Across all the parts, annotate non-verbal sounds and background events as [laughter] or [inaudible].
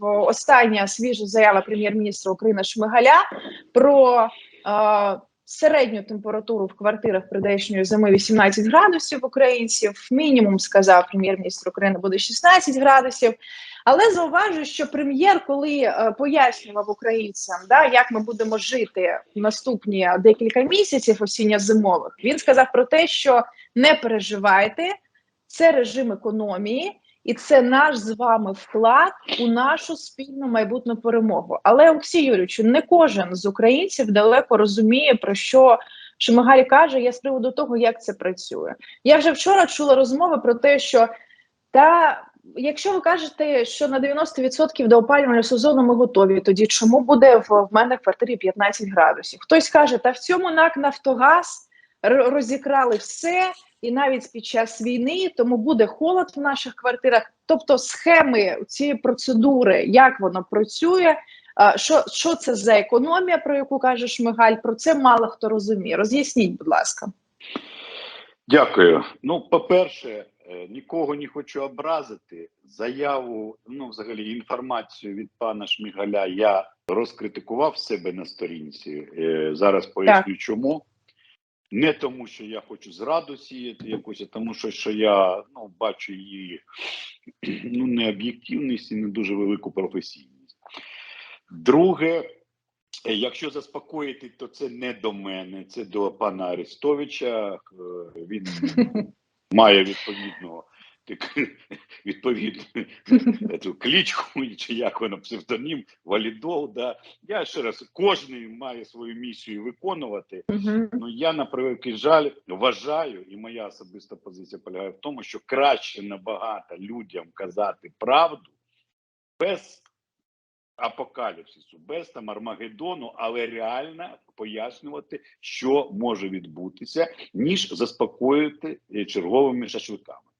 остання свіжа заява прем'єр-міністра України Шмигаля про е, середню температуру в квартирах прийдешньої зими 18 градусів українців. Мінімум сказав прем'єр-міністр України буде 16 градусів. Але зауважу, що прем'єр, коли е, пояснював українцям, да, як ми будемо жити в наступні декілька місяців осінньо-зимових, він сказав про те, що не переживайте, це режим економії, і це наш з вами вклад у нашу спільну майбутню перемогу. Але Олексій Юрійовичу, не кожен з українців далеко розуміє про що Шмигаль каже. Я з приводу того, як це працює. Я вже вчора чула розмови про те, що та якщо ви кажете, що на 90% до опалювального сезону ми готові, тоді чому буде в, в мене в квартирі 15 градусів? Хтось каже, та в цьому НАК Нафтогаз розікрали все, і навіть під час війни, тому буде холод в наших квартирах. Тобто, схеми цієї процедури, як воно працює. Що, що це за економія, про яку каже Шмигаль? Про це мало хто розуміє. Роз'ясніть, будь ласка. Дякую. Ну, по-перше, е, нікого не хочу образити. Заяву, ну, взагалі, інформацію від пана Шмигаля я розкритикував себе на сторінці. Е, Зараз поясню, чому. Не тому, що я хочу зраду сіяти якусь, а тому, що, що я ну, бачу її [clears throat] ну, необ'єктивність і не дуже велику професійність. Друге, Е, Якщо заспокоїти, то це не до мене, це до пана Арестовича. Е, Він [laughs] має відповідну так, [laughs] відповідну цю кличку, [laughs] чи як воно псевдонім, валідол. Да. Я ще раз, кожен має свою місію виконувати. Угу. Ну я на превеликий жаль вважаю, і моя особиста позиція полягає в тому, що краще набагато людям казати правду без апокаліпсису, без там Армагеддону, але реально пояснювати, що може відбутися, ніж заспокоїти е, черговими шашликами.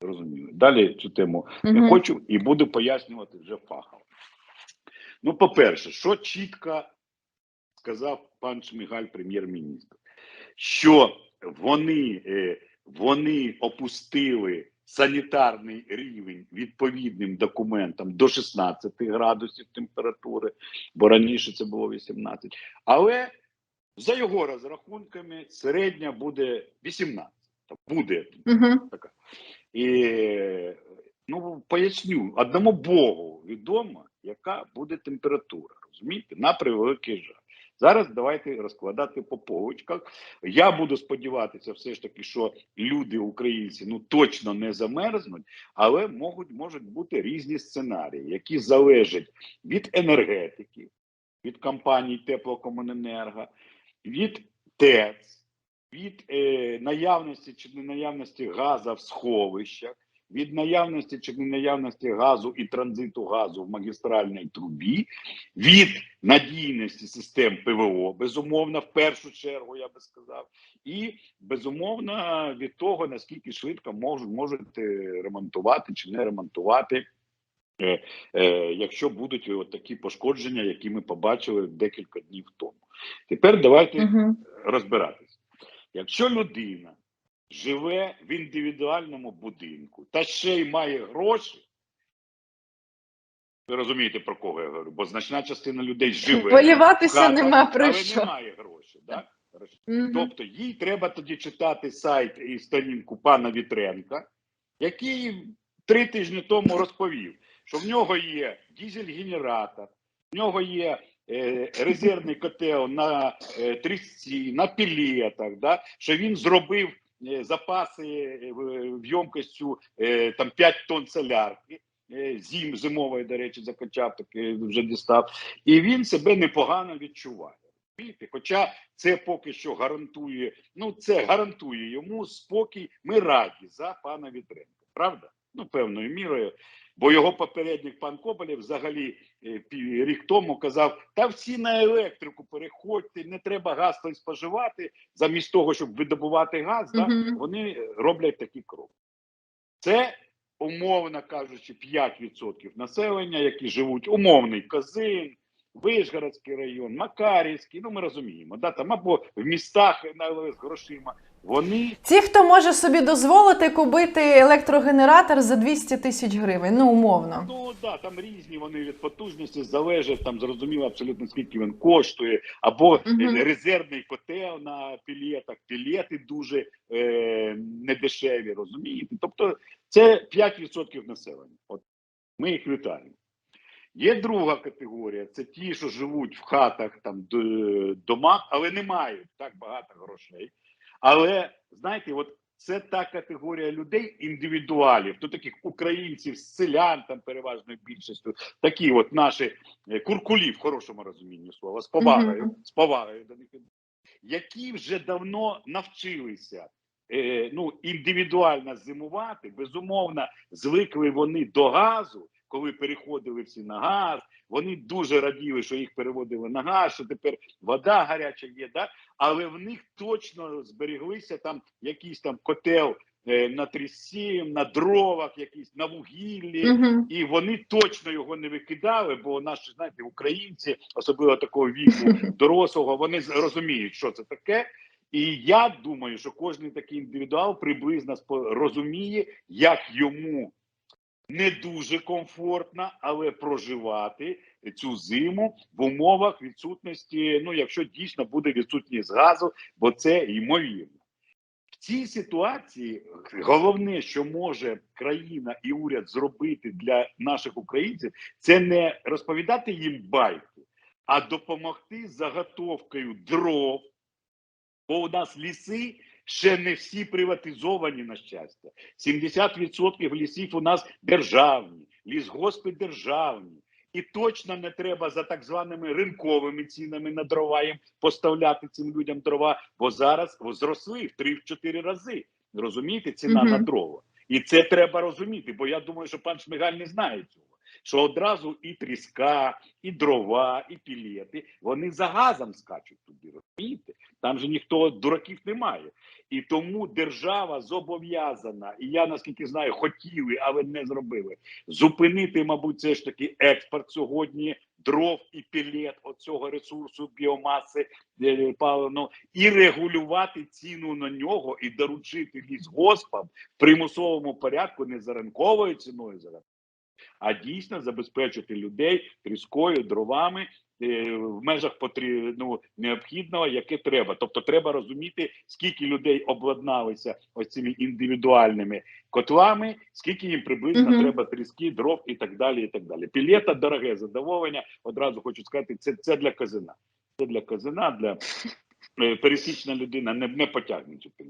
Розуміли. Далі цю тему не хочу і буду пояснювати вже фахово. Ну, по-перше, що чітко сказав пан Шмигаль, прем'єр-міністр, що вони, е, вони опустили санітарний рівень відповідним документам до 16 градусів температури, бо раніше це було 18. Але за його розрахунками середня буде 18. Буде Угу. така. І ну поясню, одному Богу відомо, яка буде температура. Розумієте, на превеликий жаль. Зараз давайте розкладати по полочках. Я буду сподіватися, все ж таки, що люди, українці, ну точно не замерзнуть, але можуть, можуть бути різні сценарії, які залежать від енергетики, від компаній Теплокомуненерго, від ТЕЦ, від е, наявності чи не наявності газу в сховищах, від наявності чи не наявності газу і транзиту газу в магістральній трубі, від надійності систем ПВО, безумовно, в першу чергу, я би сказав, і безумовно від того, наскільки швидко можуть, можуть е, ремонтувати чи не ремонтувати. е, е, Якщо будуть от такі пошкодження, які ми побачили декілька днів тому, тепер давайте Угу. розбиратися. Якщо людина живе в індивідуальному будинку та ще й має гроші, ви розумієте, про кого я говорю, бо значна частина людей живе. Поліватися нема про але що. немає грошей. Да? Мгм. Тобто їй треба тоді читати сайт і сторінку пана Вітренка, який три тижні тому розповів, що в нього є дізель-генератор, в нього є резервний котел на е, трісці, на пілетах, да? що він зробив е, запаси е, в- ємкостю е, там 5 тонн солярки. е, Зим, зимової, до речі, закачав, таки вже дістав, і він себе непогано відчуває. Хоча це поки що гарантує, ну це гарантує йому спокій. Ми раді за пана Вітренка, правда? Ну, певною мірою. Бо його попередник пан Коболєв взагалі е, рік тому казав: та всі на електрику переходьте, не треба газ той споживати, замість того, щоб видобувати газ, да, вони роблять такі кроки. Це, умовно кажучи, 5% населення, які живуть умовний Козин, Вишгородський район, Макарівський, ну ми розуміємо, да, там або в містах на з грошима. Вони Ті, хто може собі дозволити купити електрогенератор за 200 тисяч гривень, ну умовно. Ну да, там різні вони від потужності залежать, там зрозуміло абсолютно скільки він коштує, або е, резервний котел на пілетах, пілети дуже е, недешеві, розумієте? Тобто це 5% населення. От ми їх вітаємо. Є друга категорія: це ті, що живуть в хатах, там домах, але не мають так багато грошей. Але знаєте, от це та категорія людей, індивідуалів, то таких українців, селян там переважною більшістю, такі от наші е, куркулі в хорошому розумінні слова, з повагою, Мгм. з повагою до них, які вже давно навчилися. е, Ну, індивідуально зимувати, безумовно, звикли вони до газу, коли переходили всі на газ. Вони дуже раділи, що їх переводили на газ, що тепер вода гаряча є. Да? але в них точно збереглися там якийсь там котел е, на трісі, на дровах, якісь на вугіллі. Мгм. І вони точно його не викидали, бо наші знаєте, українці, особливо такого віку [laughs] дорослого, вони розуміють, що це таке. І я думаю, що кожен такий індивідуал приблизно розуміє, як йому не дуже комфортно, але проживати цю зиму в умовах відсутності. Ну, якщо дійсно буде відсутність газу, бо це ймовірно. В цій ситуації головне, що може країна і уряд зробити для наших українців, це не розповідати їм байки, а допомогти заготовкою дров. Бо у нас ліси ще не всі приватизовані, на щастя. 70% лісів у нас державні, лісгоспи державні. І точно не треба за так званими ринковими цінами на дрова їм поставляти цим людям дрова, бо зараз зросли в 3-4 рази. Розумієте, ціна Мгм. на дрова. І це треба розуміти, бо я думаю, що пан Шмигаль не знає цього. Що одразу і тріска, і дрова, і пілети, вони за газом скачуть туди, розумієте? Там же ніхто дураків немає. І тому держава зобов'язана, і я наскільки знаю, хотіли, але не зробили. Зупинити, мабуть, все ж таки експорт сьогодні дров і пілет оцього ресурсу біомаси е, паливно, і регулювати ціну на нього, і доручити лісгоспам в примусовому порядку не за ринковою ціною зараз, а дійсно забезпечити людей тріскою, дровами е, в межах ну, необхідного, яке треба. Тобто, треба розуміти, скільки людей обладналися ось цими індивідуальними котлами, скільки їм приблизно Мгм. треба тріски, дров і так далі. І так далі. Пілета дороге задоволення. Одразу хочу сказати, це, це для казина. Це для казина, для е, пересічна людина не, не потягне цю пілету.